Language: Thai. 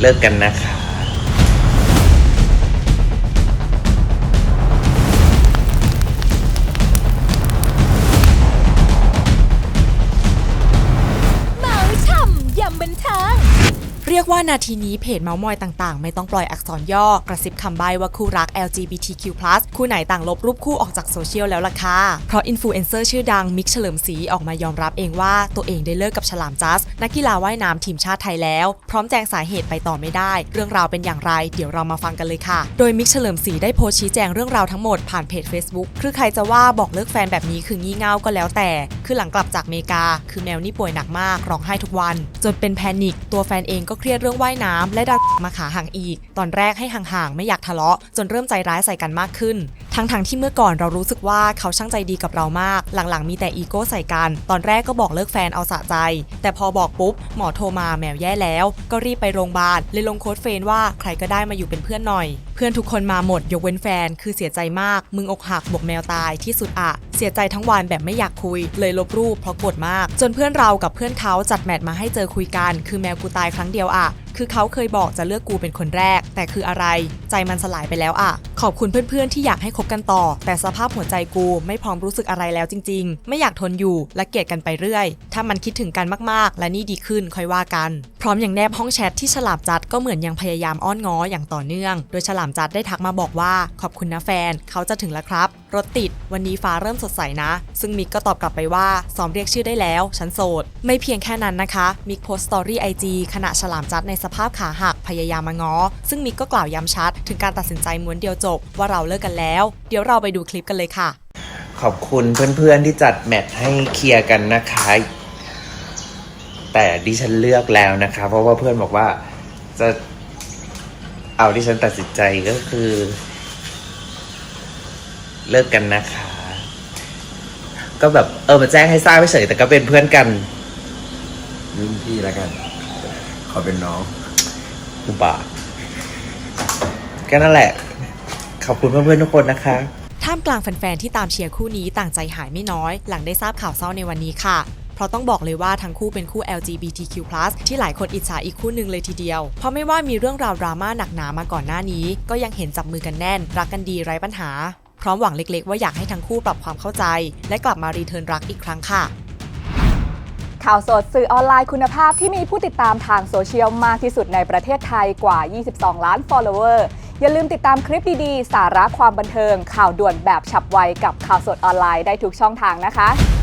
เลิกกันนะคะ เรียกว่านาทีนี้เพจเมาส์มอยต่างๆ ไม่ต้องปล่อยอักษรย่อกระซิบคำใบ้ว่าคู่รัก LGBTQ+ คู่ไหนต่างลบรูปคู่ออกจากโซเชียลแล้วล่ะค่ะ เพราะอินฟลูเอนเซอร์ชื่อดังมิกเฉลิมศรีออกมายอมรับเองว่าตัวเองได้เลิกกับฉลามจัส นักกีฬาว่ายน้ำทีมชาติไทยแล้ว พร้อมแจงสาเหตุไปต่อไม่ได้ เรื่องราวเป็นอย่างไร เดี๋ยวเรามาฟังกันเลยค่ะ โดยมิกเฉลิมศรีได้โพสต์ชี้แจงเรื่องราวทั้งหมดผ่านเพจ Facebook คือใครจะว่าบอกเลิกแฟนแบบนี้คืองี่เง่าก็แล้วแต่ คือหลังกลับจากอเมริกา คือแมวนี่ป่วยหนักมากร้องไห้ทุกวัน จนเป็นแพนิคตัวแฟนเองก็เครียดเรื่องว่ายน้ำและดันมาขาห่างอีก ตอนแรกให้ห่างๆไม่อยากทะเลาะ จนเริ่มใจร้ายใส่กันมากขึ้น ทั้งๆที่เมื่อก่อนเรารู้สึกว่าเขาช่างใจดีกับเรามาก หลังๆมีแต่อีโก้ใส่กัน ตอนแรกก็บอกเลิกแฟนเอาสะใจ แต่พอบอกปุ๊บหมอโทรมาแมวแย่แล้ว ก็รีบไปโรงพยาบาลเลยลงโค้ดเฟนว่าใครก็ได้มาอยู่เป็นเพื่อนหน่อย เพื่อนทุกคนมาหมดยกเว้นแฟนคือเสียใจมากมึงอกหักบวกแมวตายที่สุดอะ สียใจทั้งวันแบบไม่อยากคุย เลยลบรูปเพราะโกรธมาก จนเพื่อนเรากับเพื่อนเขาจัดแมทมาให้เจอคุยกัน คือแมวกูตายครั้งเดียวอะคือเขาเคยบอกจะเลือกกูเป็นคนแรก แต่คืออะไร ใจมันสลายไปแล้วอะขอบคุณเพื่อนๆที่อยากให้คบกันต่อ แต่สภาพหัวใจกูไม่พร้อมรู้สึกอะไรแล้วจริง ๆ ไม่อยากทนอยู่และเกลียดกันไปเรื่อย ถ้ามันคิดถึงกันมากๆ และนี่ดีขึ้นค่อยว่ากันพร้อมอย่างแนบห้องแชทที่ฉลามจัดก็เหมือนยังพยายามอ้อนง้ออย่างต่อเนื่อง โดยฉลามจัดได้ทักมาบอกว่าขอบคุณนะแฟน เขาจะถึงแล้วครับ รถติด วันนี้ฟ้าเริ่มสดใสนะ ซึ่งมิกก็ตอบกลับไปว่าซ้อมเรียกชื่อได้แล้ว ฉันโสด ไม่เพียงแค่นั้นนะคะ มิกโพสต์สตอรี่ไอจีขณะฉลามจัดในสภาพขาหักพยายามมาง้อ ซึ่งมิกก็กล่าวย้ำชัด ถึงการตัดสินใจม้วนเดียวจบ ว่าเราเลิกกันแล้ว เดี๋ยวเราไปดูคลิปกันเลยค่ะ ขอบคุณเพื่อนๆที่จัดแมทให้เคลียร์กันนะคะ แต่ดิฉันเลือกแล้วนะคะ เพราะว่าเพื่อนบอกว่าจะเอาที่ฉันตัดสินใจก็คือ เลิกกันนะคะ ก็แบบเออมาแจ้งให้ทราบเฉยแต่ก็เป็นเพื่อนกันรุ่นพี่แล้วกัน ขอเป็นน้องอุบาก็นั่นแหละ ขอบคุณเพื่อนๆทุกคนนะคะท่ามกลางแฟนๆที่ตามเชียร์คู่นี้ต่างใจหายไม่น้อย หลังได้ทราบข่าวเศร้าในวันนี้ค่ะ ราะต้องบอกเลยว่าทั้งคู่เป็นคู่ LGBTQ+ ที่หลายคนอิจฉาอีกคู่หนึ่งเลยทีเดียว เพราะไม่ว่ามีเรื่องราวดราม่าหนักหนามาก่อนหน้านี้ ก็ยังเห็นจับมือกันแน่น รักกันดีไร้ปัญหา พร้อมหวังเล็กๆ ว่าอยากให้ทั้งคู่ปรับความเข้าใจ และกลับมารีเทิร์นรักอีกครั้งค่ะข่าวสดสื่อออนไลน์คุณภาพที่มีผู้ติดตามทางโซเชียลมากที่สุดในประเทศไทยกว่า 22 ล้าน follower อย่าลืมติดตามคลิปดีๆ สาระความบันเทิง ข่าวด่วนแบบฉับไวกับข่าวสดออนไลน์ได้ทุกช่องทางนะคะ